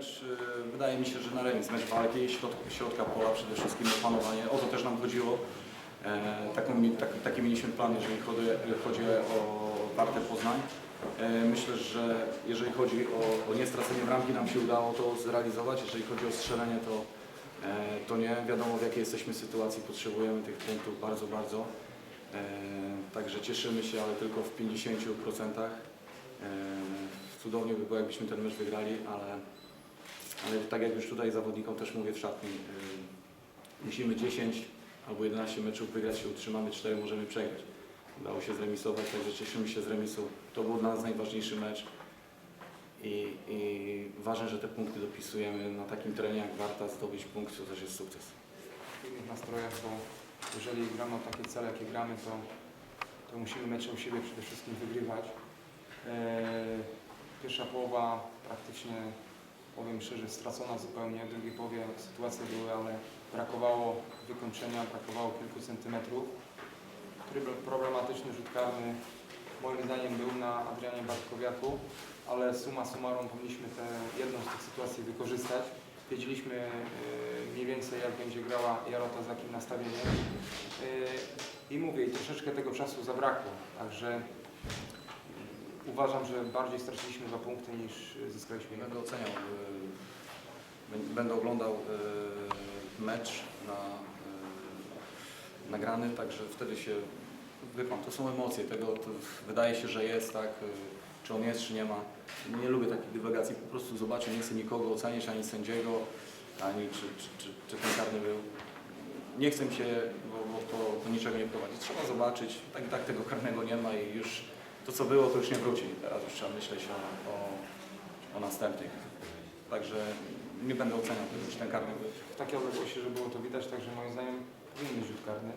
mecz, y, wydaje mi się, że na remis, mecz walki, środ, środka pola przede wszystkim, opanowanie, o to też nam chodziło. E, taką, tak, taki mieliśmy plan, jeżeli chodzi, chodzi o Wartę Poznań. E, myślę, że jeżeli chodzi o, o niestracenie bramki, nam się udało to zrealizować. Jeżeli chodzi o strzelenie, to, e, to nie. Wiadomo w jakiej jesteśmy sytuacji, potrzebujemy tych punktów bardzo, bardzo. Także cieszymy się, ale tylko w 50%. E, Cudownie by było, jakbyśmy ten mecz wygrali, ale, ale tak jak już tutaj zawodnikom też mówię w szatni, y, musimy 10 albo 11 meczów wygrać, się utrzymamy, 4 możemy przegrać. Udało się zremisować, także cieszymy się z remisu. To był dla nas najważniejszy mecz i, i ważne, że te punkty dopisujemy na takim terenie jak Warta, zdobyć punkt to też jest sukces. w innych nastrojach, bo jeżeli gramy o takie cele, jakie gramy, to, to musimy mecze u siebie przede wszystkim wygrywać. Eee, Pierwsza połowa praktycznie, powiem szczerze, stracona zupełnie. W drugiej połowie sytuacje były, ale brakowało wykończenia, brakowało kilku centymetrów. Tryb- Problematyczny rzut karny moim zdaniem był na Adrianie Bartkowiaku, ale suma summarum powinniśmy tę jedną z tych sytuacji wykorzystać. Wiedzieliśmy e, mniej więcej jak będzie grała Jarota z jakim nastawieniem. E, I mówię, troszeczkę tego czasu zabrakło, także uważam, że bardziej straciliśmy dwa punkty niż e, zyskaliśmy. Będę oceniał, bę- będę oglądał y, mecz na, nagrany, także wtedy się, wie pan, to są emocje, tego to wydaje się, że jest, tak, czy on jest, czy nie ma. Nie lubię takich dywagacji, po prostu zobaczę, nie chcę nikogo oceniać, ani sędziego, ani czy, czy, czy, czy ten karny był. Nie chcę mi się, bo, bo to do niczego nie prowadzi. Trzeba zobaczyć, tak i tak tego karnego nie ma i to co było, to już nie wróci. Teraz już trzeba myśleć o, o, o następnych. Także nie będę oceniał, czy ten karny w takiej odległości, że było to widać, także moim zdaniem powinien rzut karny.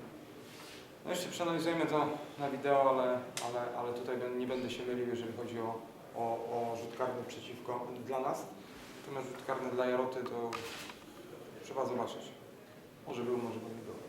No jeszcze przeanalizujemy to na wideo, ale, ale, ale tutaj nie będę się mylił, jeżeli chodzi o, o, o rzut karny przeciwko dla nas. Natomiast rzut karny dla Jaroty to trzeba zobaczyć. Może był, może go nie było.